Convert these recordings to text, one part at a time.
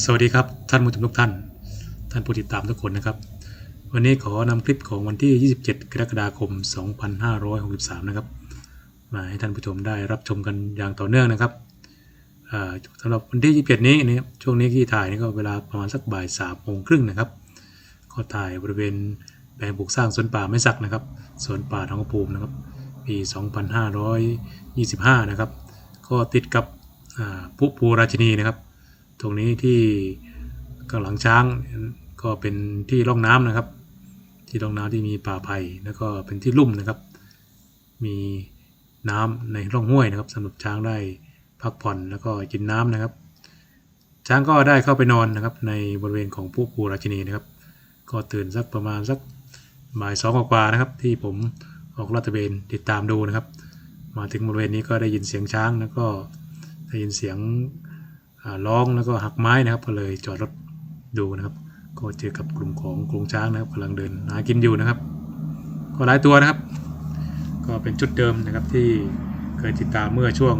สวัสดีครับท่านผู้ชมทุกท่าน ท่านผู้ติดตามทุกคนนะครับ วันนี้ขอนำคลิปของวันที่ 27 กรกฎาคม 2563 นะครับ มาให้ท่านผู้ชมได้รับชมกันอย่างต่อเนื่องนะครับอ่าสำหรับวันที่ 27 นี้นะครับช่วงนี้ที่ถ่ายนี่ก็เวลาประมาณสักบ่าย3โมงครึ่งนะครับ ก็ถ่ายบริเวณแปลงปลูกสร้างสวนป่าไม้สักนะครับสวนป่าทองกระภูมินะครับปี 2525 นะครับ ก็ติดกับอ่าภูภูราชินีนะครับ ตรงนี้ที่กหลังช้างก็เป็นที่ร่องน้ำนะครับ ที่ร่องน้ำที่มีป่าไผ่แล้วก็เป็นที่ลุ่มนะครับ มีน้ำในร่องห้วยนะครับสำหรับช้างได้พักผ่อนแล้วก็กินน้ำนะครับ ช้างก็ได้เข้าไปนอนนะครับ ในบริเวณของผู้ปูราชินีนะครับ ก็ตื่นสักประมาณสักบ่ายสองกว่านะครับ ที่ผมออกลาดตระเวนติดตามดูนะครับ มาถึงบริเวณนี้ก็ได้ยินเสียงช้างแล้วก็ได้ยินเสียง ร้องแล้วก็หักไม้นะครับ ก็เลยจอดรถดูนะครับ ก็เจอกับกลุ่มของกรงช้างนะครับกำลังเดินหากินอยู่นะครับ ก็หลายตัวนะครับ ก็เป็นชุดเดิมนะครับที่เคยติดตามเมื่อช่วง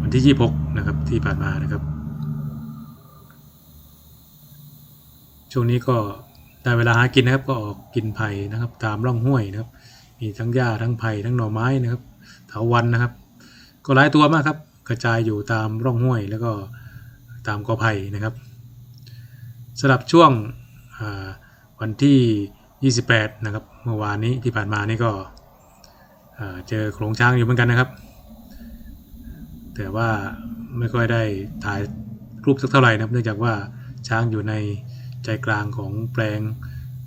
วันที่ 26 นะครับที่ผ่านมานะครับ ช่วงนี้ก็ได้เวลาหากินนะครับก็ออกกินไผ่นะครับ ตามร่องห้วยนะครับ มีทั้งหญ้าทั้งไผ่ทั้งหน่อไม้นะครับเถาวันนะครับ ก็หลายตัวมากครับ กระจายอยู่ตามร่องห้วยแล้วก็ ตามกอไผ่นะครับสำหรับช่วงวันที่ 28 นะครับ เมื่อวานนี้ที่ผ่านมานี่ก็เจอโขลงช้างอยู่เหมือนกันนะครับ แต่ว่าไม่ค่อยได้ถ่ายรูปสักเท่าไหร่นะครับ เนื่องจากว่าช้างอยู่ในใจกลางของแปลง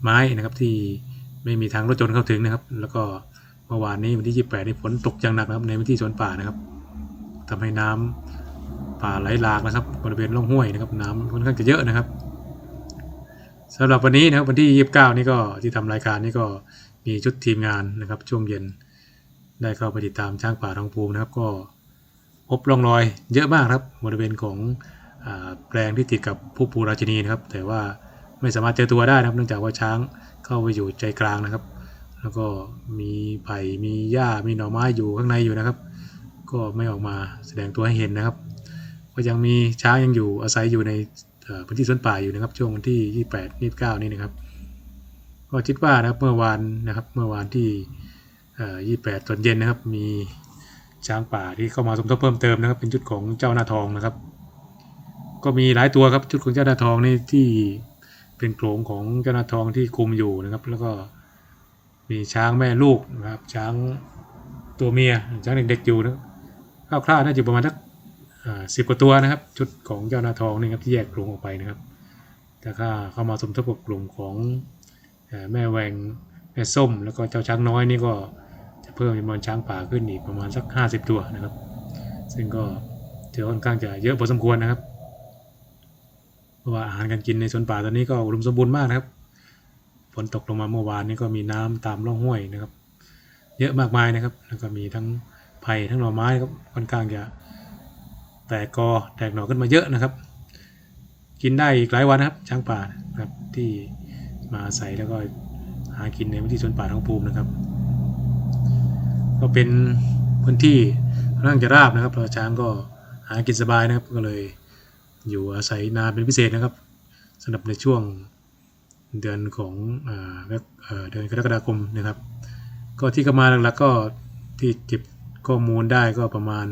ไม้นะครับที่ไม่มีทางรถยนต์เข้าถึงนะครับ แล้วก็เมื่อวานนี้วันที่ 28 นี่ฝนตกอย่างหนักนะครับในพื้นที่สวนป่านะครับทำให้น้ำ ป่าไหลหลากนะครับบริเวณร่องห้วยนะครับน้ำค่อนข้างจะเยอะนะครับสำหรับวันนี้นะครับวันที่ 29 นี่ก็ที่ทำรายการนี่ก็มีชุดทีมงานนะครับช่วงเย็นได้เข้าไปติดตามช้างป่าทองภูมินะครับ ก็พบร่องรอยเยอะมากครับบริเวณของอแปลงที่ติดกับผู้ปูราชินีนะครับ แต่ว่าไม่สามารถเจอตัวได้นะครับเนื่องจากว่าช้างเข้าไปอยู่ใจกลางนะครับ แล้วก็มีไผ่มีหญ้ามีหน่อไม้อยู่ข้างในอยู่นะครับ ก็ไม่ออกมาแสดงตัวให้เห็นนะครับ ก็ยังมีช้างยังอยู่อาศัยอยู่ในพื้นที่สวนป่าอยู่นะครับ ช่วงวันที่ 28 29 นี่นะครับ ก็คิดว่านะครับเมื่อวานนะครับเมื่อวานที่เอ่อ28 ตอนเย็นนะครับ มีช้างป่าที่เข้ามาสมทบเพิ่มเติมนะครับ เป็นชุดของเจ้าหน้าทองนะครับ ก็มีหลายตัวครับชุดของเจ้าหน้าทองนี่ที่เป็นโขลงของเจ้าหน้าทองที่คุมอยู่นะครับ แล้วก็มีช้างแม่ลูกนะครับ ช้างตัวเมียช้างเด็กๆอยู่นะครับคร่าวๆน่าจะประมาณสัก สิบกว่าตัวนะครับ ชุดของเจ้านาทองนี่ครับที่แยกโขลงออกไปนะครับ แต่ถ้าเข้ามาสมทบกับกลุ่มของอแม่แวงแม่ส้ม แล้วก็เจ้าช้างน้อยนี่ก็จะเพิ่มจำนวนช้างป่าขึ้นอีกประมาณสัก 50 ตัวนะครับ ซึ่งก็ถือค่อนข้างจะเยอะพอสมควรนะครับเพราะว่าอาหารการกินในสวนป่าตอนนี้ก็อุดมสมบูรณ์มากนะครับฝนตกลงมาเมื่อวานนี้ก็มีน้ำตามร่องห้วยนะครับ เยอะมากมายนะครับแล้วก็มีทั้งไผ่ทั้งหน่อไม้ครับค่อนข้างจะ แตกกอแตกหน่อขึ้นมาเยอะนะครับ กินได้อีกหลายวันนะครับ ช้างป่านะครับที่มาอาศัยแล้วก็หากินในพื้นที่สวนป่าท้องภูมินะครับ ก็เป็นพื้นที่ค่างจะราบนะครับเราช้างก็หากินสบายนะครับก็เลยอยู่อาศัยนานเป็นพิเศษนะครับสำหรับในช่วงเดือนของเอ่อเดือนกรกฎาคมนะครับ ก็ที่เข้ามาหลักๆก็ที่เก็บข้อมูลได้ก็ประมาณ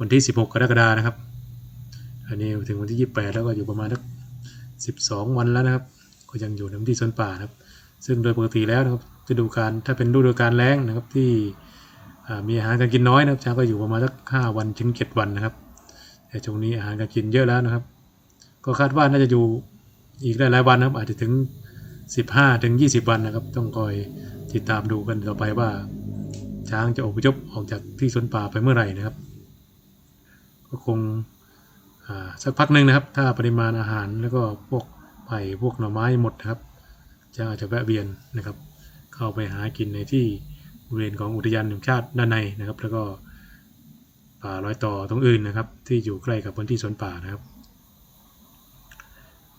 วันที่ 16 กรกฎานะครับ อันนี้ถึงวันที่ 28 แล้วก็อยู่ประมาณสัก12 วันแล้วนะครับ ก็ยังอยู่ในพื้นที่สวนป่านะครับ ซึ่งโดยปกติแล้วนะครับฤดูกาลถ้าเป็นฤดูกาลแล้งนะครับที่มีอาหารการกินน้อยนะครับช้างก็อยู่ประมาณสัก5วันถึง 7 วันนะครับ แต่ช่วงนี้อาหารการกินเยอะแล้วนะครับ ก็คาดว่าน่าจะอยู่อีกหลายๆวันนะครับ อาจจะถึง 15ถึง20 วันนะครับ ต้องคอยติดตามดูกันต่อไปว่า ช้างจะอพยพออกจากที่สวนป่าไปเมื่อไหร่นะครับ ก็คงสักพักหนึ่งนะครับ ถ้าปริมาณอาหารแล้วก็พวกไผ่พวกหน่อไม้หมดนะครับช้างอาจจะแวะเวียนนะครับ เข้าไปหากินในที่บริเวณของอุทยานแห่งชาติด้านในนะครับ แล้วก็ป่ารอยต่อตรงอื่นนะครับ ที่อยู่ใกล้กับพื้นที่สวนป่านะครับ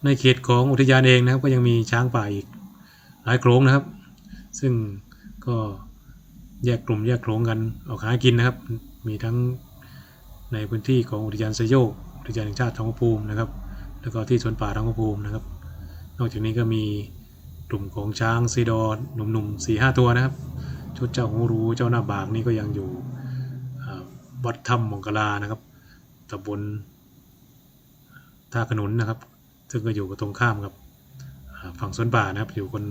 ในเขตของอุทยานเองนะครับ ก็ยังมีช้างป่าอีกหลายโขลงนะครับ ซึ่งก็แยกกลุ่มแยกโขลงกันออกหากินนะครับ มีทั้ง ในพื้นที่ของอุทยานไซโยกอุทยานแห่งชาติทองภูมินะครับ แล้วก็ที่สวนป่าทองภูมินะครับ นอกจากนี้ก็มีกลุ่มของช้างซีดอร์หนุ่มๆสี่ห้าตัวนะครับ ชุดเจ้าหูรูเจ้าหน้าบากนี่ก็ยังอยู่วัดถ้ำมงกลานะครับตำบลท่าขนุนนะครับ ซึ่งก็อยู่ตรงข้ามกับฝั่งสวนป่านะครับ อยู่คน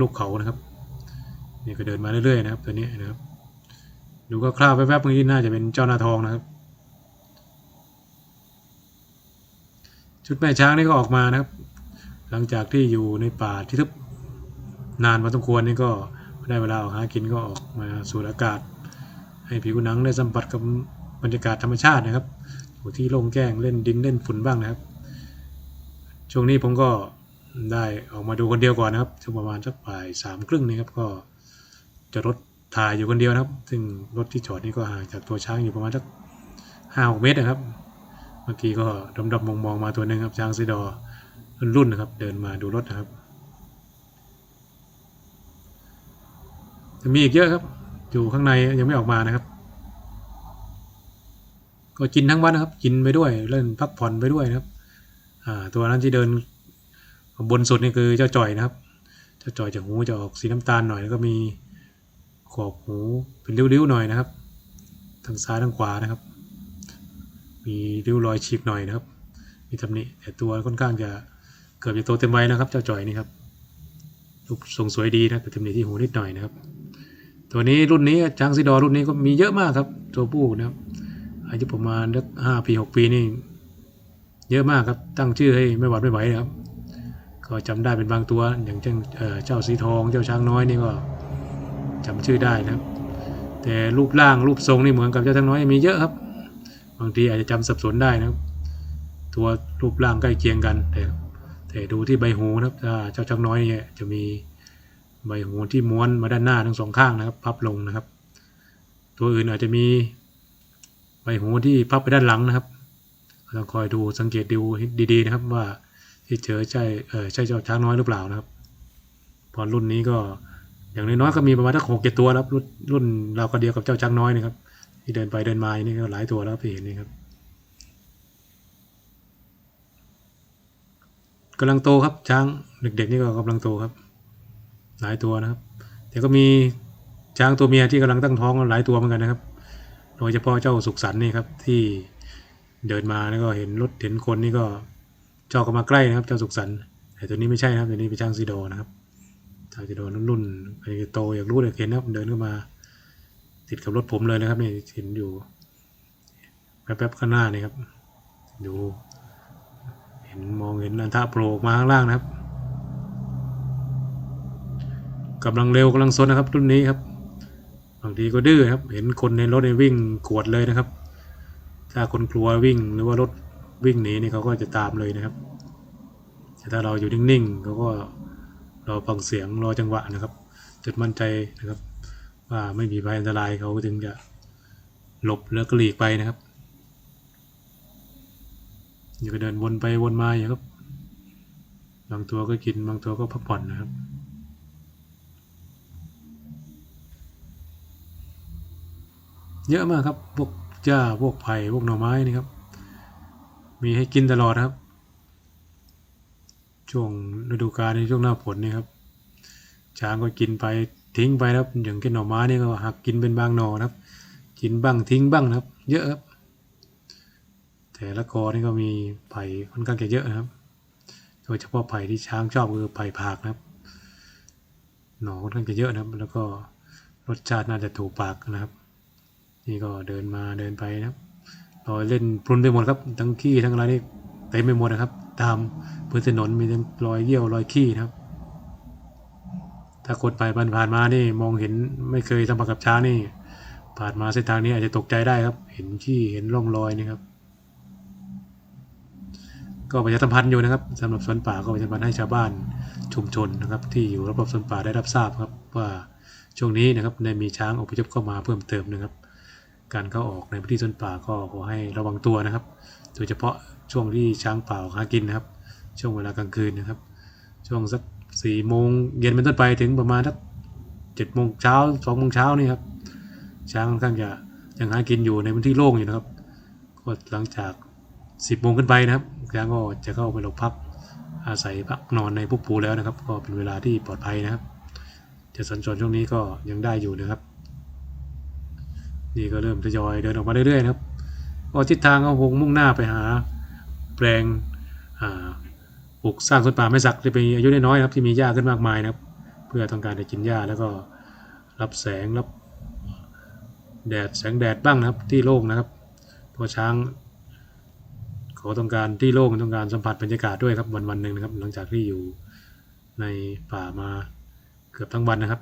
ลูกเขานะครับนี่ก็เดินมาเรื่อยๆนะครับตัวนี้นะครับ ดูก็คร่าวแวบๆเมื่อกี้น่าจะเป็นเจ้าหน้าทองนะครับ ชุดแม่ช้างนี่ก็ออกมานะครับ หลังจากที่อยู่ในป่าที่ทึบนานพอสมควรนี่ก็ได้เวลาออกหากินก็ออกมาสูดอากาศ ให้ผิวหนังได้สัมผัสกับบรรยากาศธรรมชาตินะครับอยู่ที่โล่งแจ้งเล่นดินเล่นฝุ่นบ้างนะครับ ช่วงนี้ผมก็ได้ออกมาดูคนเดียวก่อนนะครับช่วงประมาณสักบ่ายสามครึ่งนี่ครับก็จะรถถ่ายอยู่คนเดียวนะครับ ซึ่งรถที่จอดนี่ก็ห่างจากตัวช้างอยู่ประมาณสักห้าหกเมตรนะครับ เมื่อกี้ก็ดำดำมองมองมาตัวหนึ่งครับช้างซีดอร์รุ่นนะครับ เดินมาดูรถนะครับจะมีอีกเยอะครับ อยู่ข้างในยังไม่ออกมานะครับ ก็กินทั้งวันนะครับ กินไปด้วยเล่นพักผ่อนไปด้วยนะครับอ่าตัวนั้นที่เดินบนสุดนี่คือเจ้าจ่อยนะครับ เจ้าจ่อยจากหูจะออกสีน้ำตาลหน่อยแล้วก็มีขอบหูเป็นริ้วๆหน่อยนะครับ ทางซ้ายทางขวานะครับ มีริ้วรอยฉีกหน่อยนะครับ มีตำหนิแต่ตัวค่อนข้างจะเกือบจะโตเต็มวัยนะครับ เจ้าจ่อยนี่ครับรูปทรงสวยดีนะแต่ตำหนิที่หูนิดหน่อยนะครับ ตัวนี้รุ่นนี้ช้างซีดอรุ่นนี้ก็มีเยอะมากครับ ตัวผู้นะครับอายุประมาณสักห้าปีหกปีนี่เยอะมากครับตั้งชื่อให้ไม่หวัดไม่ไหวนะครับ ก็จำได้เป็นบางตัว อย่างเช่นเจ้าสีทองเจ้าช้างน้อยนี่ก็จำชื่อได้นะครับแต่รูปร่างรูปทรงนี่เหมือนกับเจ้าช้างน้อยมีเยอะครับ บางทีอาจจะจำสับสนได้นะครับตัวรูปร่างใกล้เคียงกัน แต่แต่ดูที่ใบหูนะครับเจ้าช้างน้อยเนี่ยจะมีใบหูที่ม้วนมาด้านหน้าทั้งสองข้างนะครับ พับลงนะครับ ตัวอื่นอาจจะมีใบหูที่พับไปด้านหลังนะครับต้องคอยดูสังเกตดูดีๆนะครับว่าที่เจอใช่เออใช่เจ้าช้างน้อยหรือเปล่านะครับ พอรุ่นนี้ก็อย่างน้อยๆก็มีประมาณสักหกเจ็ดตัวแล้วรุ่นรุ่นเราก็เดียวกับเจ้าช้างน้อยนะครับ ที่เดินไปเดินมานี่ก็หลายตัวแล้วที่เห็นนี่ครับกำลังโตครับช้างเด็กๆนี่ก็กำลังโตครับ หลายตัวนะครับ แต่ก็มีช้างตัวเมียที่กำลังตั้งท้องหลายตัวเหมือนกันนะครับ โดยเฉพาะเจ้าสุขสันต์นี่ครับที่เดินมาแล้วก็เห็นรถเห็นคนนี่ก็จอก็มาใกล้นะครับ เจ้าสุขสันต์แต่ตัวนี้ไม่ใช่นะครับตัวนี้เป็นช้างซีโดนะครับช้างซีโดรุ่นๆโตอยากรู้อยากเห็นนะครับเดินเข้ามา ติดกับรถผมเลยนะครับนี่เห็นอยู่แป๊บๆข้างหน้านี่ครับ ดู เห็นมองเห็นอันทะโผล่มาข้างล่างนะครับกำลังเร็วกำลังซนนะครับรุ่นนี้ครับบางทีก็ดื้อครับ เห็นคนในรถเนี่ยวิ่งกวดเลยนะครับ ถ้าคนกลัววิ่งหรือว่ารถวิ่งหนีนี่เขาก็จะตามเลยนะครับแต่ถ้าเราอยู่นิ่งๆเขาก็รอฟังเสียงรอจังหวะนะครับจนมั่นใจนะครับ ว่าไม่มีภัยอันตรายเขาถึงจะหลบแล้วก็หลีกไปนะครับอย่าไปเดินวนไปวนมาอย่างครับ บางตัวก็กินบางตัวก็พักผ่อนนะครับ เยอะมากครับพวกหญ้าพวกไผ่พวกหน่อไม้นี่ครับ มีให้กินตลอดครับ ช่วงฤดูกาลในช่วงหน้าฝนนี่ครับช้างก็กินไป ทิ้งไปนะครับ อย่างแค่หน่อไม้นี่ก็หักกินเป็นบางหน่อนะครับ กินบ้างทิ้งบ้างนะครับ เยอะครับ แต่ละกอนี่ก็มีไผ่ค่อนข้างจะเยอะนะครับ โดยเฉพาะไผ่ที่ช้างชอบคือไผ่ผากนะครับ หน่อค่อนข้างจะเยอะนะครับ แล้วก็รสชาติน่าจะถูกปากนะครับ นี่ก็เดินมาเดินไปนะครับรอยเล่นพรุนไปหมดครับ ทั้งขี้ทั้งอะไรนี่เต็มไปหมดนะครับ ตามพื้นถนนมีทั้งรอยเยี่ยวรอยขี้นะครับ ถ้าคนไปผ่านผ่านมานี่มองเห็นไม่เคยสัมผัสกับช้างนี่ ผ่านมาเส้นทางนี้อาจจะตกใจได้ครับ เห็นขี้เห็นร่องรอยนี่ครับ ก็ประชาสัมพันธ์อยู่นะครับสำหรับสวนป่าก็ประชาสัมพันธ์ให้ชาวบ้านชุมชนนะครับ ที่อยู่รอบๆสวนป่าได้รับทราบครับ ว่าช่วงนี้นะครับได้มีช้างอพยพเข้ามาเพิ่มเติมนะครับ การเข้าออกในพื้นที่สวนป่าก็ขอให้ระวังตัวนะครับ โดยเฉพาะช่วงที่ช้างป่าหากินนะครับ ช่วงเวลากลางคืนนะครับ ช่วงสัก สี่โมงเย็นเป็นต้นไปถึงประมาณสักเจ็ดโมงเช้าสองโมงเช้านี่ครับ ช้างค่อนข้างจะยังหากินอยู่ในพื้นที่โล่งอยู่นะครับ ก็หลังจากสิบโมงขึ้นไปนะครับช้างก็จะเข้าไปหลบพักอาศัยพักนอนในพวกปูแล้วนะครับ ก็เป็นเวลาที่ปลอดภัยนะครับ จะสัญจรช่วงนี้ก็ยังได้อยู่นะครับ นี่ก็เริ่มทยอยเดินออกมาเรื่อยๆนะครับก็ทิศทางก็คงมุ่งหน้าไปหาแปลงอ่า ปลูกสร้างสวนป่าไม้สักที่เป็นอายุน้อยๆนะครับที่มีหญ้าขึ้นมากมายนะครับ เพื่อต้องการจะกินหญ้าแล้วก็รับแสงรับแดดแสงแดดบ้างนะครับที่โล่งนะครับเพราะช้างเขาต้องการที่โล่งต้องการสัมผัสบรรยากาศด้วยครับวันวันหนึ่งนะครับ หลังจากที่อยู่ในป่ามาเกือบทั้งวันนะครับ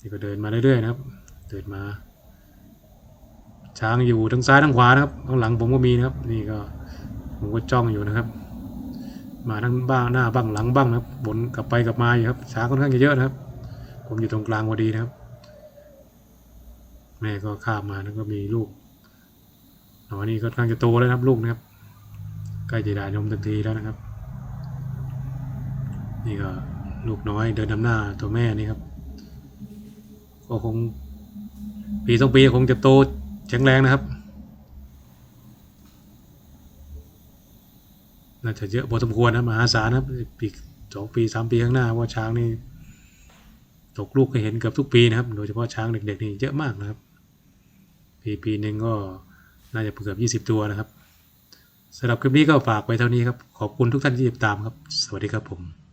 นี่ก็เดินมาเรื่อยๆนะครับ เดินมา ช้างอยู่ทั้งซ้ายทั้งขวานะครับข้างหลังผมก็มีนะครับ นี่ก็ผมก็จ้องอยู่นะครับ มาทั้งบ้างหน้าบ้างหลังบ้างนะครับบนกลับไปกลับมาอยู่ครับช้าค่อนข้างจะเยอะนะครับ ผมอยู่ตรงกลางพอดีนะครับ แม่ก็ข้ามมาแล้วก็มีลูกอ๋อนี่ก็ค่อนข้างจะโตแล้วครับลูกนะครับใกล้จะได้นมเต็มทีแล้วนะครับ นี่ก็ลูกน้อยเดินนำหน้าตัวแม่นี่ครับก็คงปีสองปีคงจะโตแข็งแรงนะครับ น่าจะเยอะพอสมควรนะมหาศาลนะปีสองปีสามปีข้างหน้าว่าช้างนี่ตกลูกให้เห็นเกือบทุกปีนะครับ โดยเฉพาะช้างเด็กๆนี่เยอะมากนะครับ ปีปีหนึ่งก็น่าจะเกือบยี่สิบตัวนะครับสำหรับคลิปนี้ก็ฝากไว้เท่านี้ครับ ขอบคุณทุกท่านที่ติดตามครับ สวัสดีครับผม